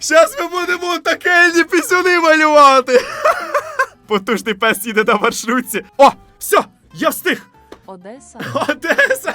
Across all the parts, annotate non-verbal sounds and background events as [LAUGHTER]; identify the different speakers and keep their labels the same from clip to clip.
Speaker 1: Щас ми будемо такельні пісюни малювати. [LAUGHS] Потужний пес їде на маршрутці. О, все, я встиг.
Speaker 2: Одеса,
Speaker 1: Одеса! [LAUGHS]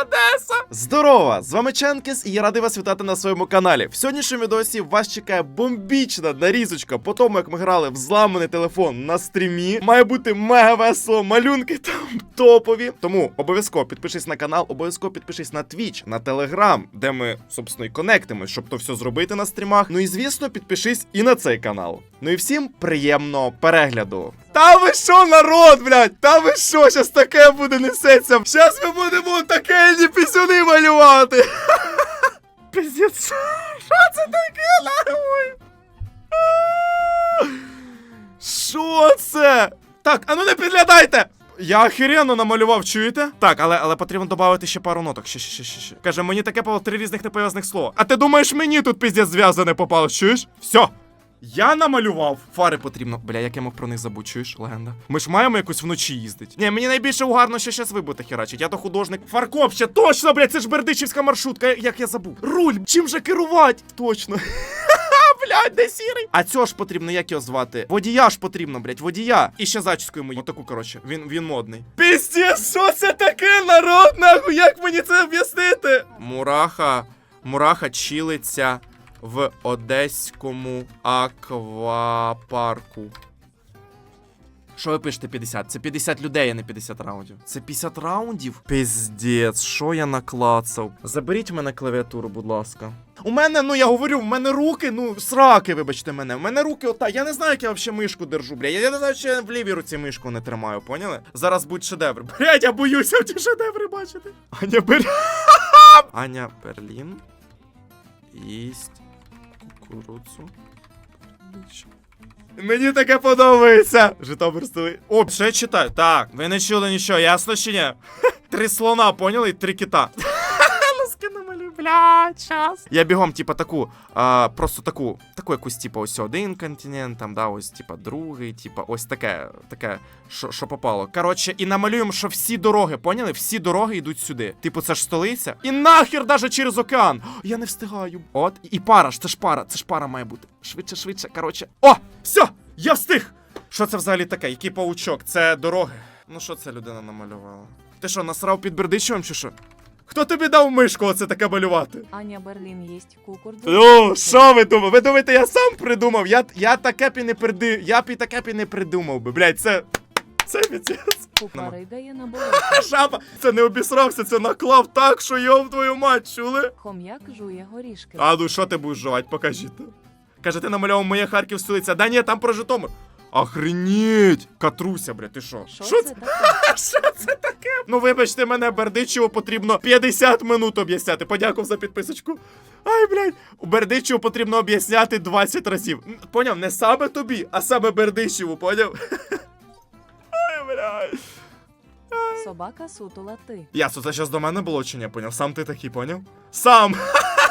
Speaker 1: Одеса! Здорово! З вами Ченкіс, і я радий вас вітати на своєму каналі. В сьогоднішньому відосі вас чекає бомбічна нарізочка по тому, як ми грали в зламаний телефон на стрімі. Має бути мега весело, малюнки там топові. Тому обов'язково підпишись на канал, обов'язково підпишись на Twitch, на Telegram, де ми, собственно, і конектимось, щоб то все зробити на стрімах. Ну і звісно, підпишись і на цей канал. Ну і всім приємного перегляду. Та ви що, народ, блядь? Та ви що, щас таке буде несеться? Щас ми будемо такельні пісюни малювати. [LAUGHS] Пиздец, [LAUGHS] що це таке, нахуй? Що це? Так, а ну не підглядайте! Я охеренно намалював, чуєте? Так, але, але потрібно додати ще пару ноток. Ще, ще, ще, ще. Каже, мені таке по три різних непов'язаних слова. А ти думаєш, мені тут пиздець зв'язане попало, чуєш? Все. Я намалював. Фари потрібно. Бля, як я мог про них забути, чуєш, легенда. Ми ж маємо якось вночі їздити. Ні, мені найбільше угарно, що щас ви будете херачить. Я то художник. Фаркоп ще точно, блядь, це ж бердичівська маршрутка. Як я забув. Руль, чим же керувати? Точно. [LAUGHS] Блядь, де сірий? А цього ж потрібно, як його звати? Водія ж потрібно, блядь, водія. І ще зачіску йому. Отаку, коротше. Він, він модний. Піздець, що це таке, народ, нахуй? Як мені це об'яснити? Мураха. Мураха чилиться в одеському аквапарку. Що ви пишете 50? Це 50 людей, а не 50 раундів. Це 50 раундів? Піздець, що я наклацав? Заберіть в мене клавіатуру, будь ласка. У мене, ну я говорю, в мене руки, ну, сраки, вибачте мене. У мене руки ота. Я не знаю, як я взагалі мишку держу, бля. Я не знаю, чи я в лівій руці мишку не тримаю, поняли? Зараз будуть шедеври. Блядь, я боюся ті шедеври бачити. Аня Берлін. [LAUGHS] Аня Берлін. Їсть кукурудзу. Мені таке подобається. Житомир столи. О, ще читаю. Так, ви не чули нічого, ясно чи ні? [LAUGHS] Три слона, поняли? І три кита. Намалюй, час. Я бігом, типа, таку, а, просто таку, таку якусь, типа, ось один континент, там, да, ось, типа, другий, типа, ось таке, таке, що, що попало. Коротше, і намалюємо, що всі дороги, поняли? Всі дороги йдуть сюди. Типу, це ж столиця. І нахер даже через океан. Я не встигаю. От, і пара ж, це ж пара, це ж пара має бути. Швидше, швидше, коротше. О! Все! Я встиг! Що це взагалі таке? Який паучок? Це дороги. Ну що це людина намалювала? Ти що, насрав під Бердичевом чи що? Хто тобі дав мишку оце таке малювати?
Speaker 2: Аня Берлін їсть кукурдзу.
Speaker 1: Ну, що ви думаєте? Ви думаєте, я сам придумав? Я, я таке б і не приди... Я б і таке б і не придумав би. Блядь, це. Це піцець.
Speaker 2: Купа ригає на. [LAUGHS]
Speaker 1: Шапа! Це не обісрався, це наклав так, що йом твою мать, чули?
Speaker 2: Хом'як жує горішки.
Speaker 1: А ну що ти будеш жувати, покажіть. Каже, ти намалював моє Харків столиця. Да ні, там про Житомир. Охренеть! Катруся, бля, ти що?
Speaker 2: Що це таке? [LAUGHS]
Speaker 1: Що це таке? Ну вибачте мене, Бердичеву потрібно 50 минут об'ясняти. Подякував за підписочку. Ай, блядь, у Бердичеву потрібно об'ясняти 20 разів. Поняв, не саме тобі, а саме Бердичеву, поняв? [LAUGHS] Ай, блядь.
Speaker 2: Собака сутула ти.
Speaker 1: Ясно, це щас до мене було чи ні, поняв? Сам ти такий, поняв? Сам!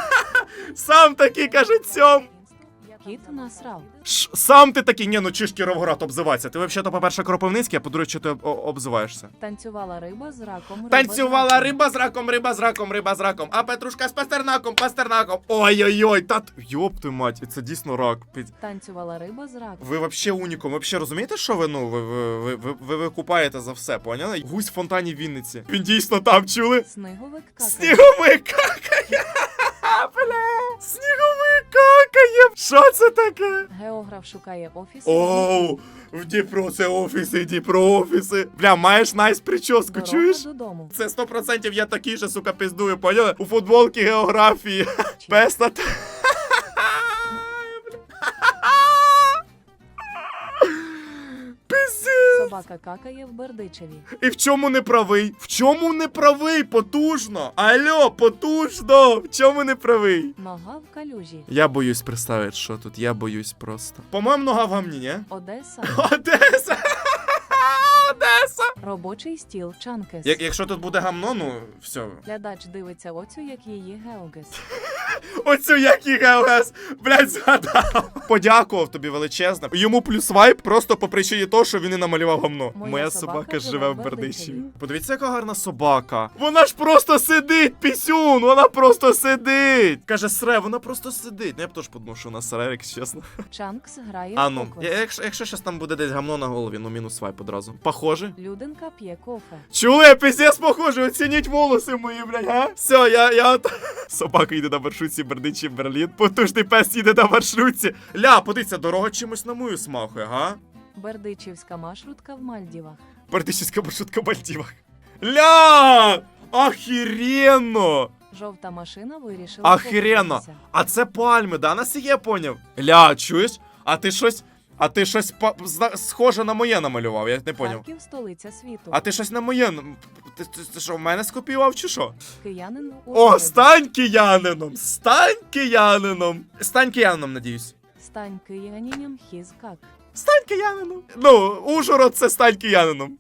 Speaker 1: [LAUGHS] Сам такий, каже, цьом!
Speaker 2: Кіт насрав.
Speaker 1: Ш, сам ти такий, ні, ну чи ж Кіровоград обзивається. Ти взагалі, по-перше, Кропивницький, а по-друге, що ти об- о- обзиваєшся?
Speaker 2: Танцювала риба з раком. риба з
Speaker 1: Танцювала
Speaker 2: раком.
Speaker 1: риба з раком, риба з раком, риба з раком, а Петрушка з пастернаком, пастернаком. Ой-ой-ой, та т- йоп ти мать, і це дійсно рак. Під-
Speaker 2: Танцювала риба з раком.
Speaker 1: Ви вообще унікум. Ви вообще розумієте, що ви ну ви, ви, ви, ви, ви викупаєте за все, поняли? Гусь в фонтані в Вінниці. Він дійсно там чули?
Speaker 2: Сниговик какає.
Speaker 1: Сніговик какає! [LAUGHS] Бля! Сніговик какає! Що це таке?
Speaker 2: Географ шукає офіс.
Speaker 1: Оу, в Дніпро це офіси, Дніпро офіси. Бля, маєш найс прическу,
Speaker 2: Дорога
Speaker 1: чуєш?
Speaker 2: додому.
Speaker 1: Це 100% я такий же, сука, пиздую, поняли? У футболки географії.
Speaker 2: Чи- Собака какає в Бердичеві.
Speaker 1: І в чому не правий? В чому не правий? Потужно. Алло, потужно. В чому не правий?
Speaker 2: Нога в калюжі.
Speaker 1: Я боюсь представити, що тут. Я боюсь просто. По-моєму, нога в гамні, ні?
Speaker 2: Одеса. [LAUGHS]
Speaker 1: Одеса! [LAUGHS] Одеса!
Speaker 2: Робочий стіл Чанкес.
Speaker 1: Як, якщо тут буде гамно, ну все.
Speaker 2: Глядач дивиться оцю, як її геогес. [LAUGHS]
Speaker 1: Оцю як і ГЛС, блядь, згадав. Подякував тобі величезно. Йому плюс вайп просто по причині того, що він і намалював гамно.
Speaker 2: Моя собака живе в Бердичеві.
Speaker 1: Подивіться, яка гарна собака. Вона ж просто сидить, пісюн, вона просто сидить. Каже, сре, вона просто сидить. Ну, я б теж подумав, що вона сре, якщо чесно.
Speaker 2: Чанкс грає
Speaker 1: А
Speaker 2: в
Speaker 1: ну, я- якщо, якщо щас там буде десь гамно на голові, ну мінус вайп одразу. Похоже.
Speaker 2: Людинка п'є кофе.
Speaker 1: Чули, пиздец похоже, оцініть волоси мої, блядь, га? Все, я, я от... [LAUGHS] Собака йде на маршрутці Бердичі Берлін. Потужний пес їде на маршрутці. Ля, подивіться, дорога чимось на мою смахує, га?
Speaker 2: Бердичівська маршрутка в Мальдівах.
Speaker 1: Бердичівська маршрутка в Мальдівах. Ля! Охеренно!
Speaker 2: Жовта машина вирішила. Покататися.
Speaker 1: А це пальми, да, наскільки я поняв? Ля, чуєш? А ти щось. А ти щось па- зна- схоже на моє намалював, я не поняв.
Speaker 2: Харків столиця світу.
Speaker 1: А ти щось на моє. н- Ти, ти, ти що, в мене скопіював чи що?
Speaker 2: Киянин у
Speaker 1: О,
Speaker 2: Ужгороді.
Speaker 1: стань киянином! Стань киянином! Стань киянином, надіюсь.
Speaker 2: Стань киянином хіз как.
Speaker 1: Стань киянином. Ну, Ужгород це стань киянином.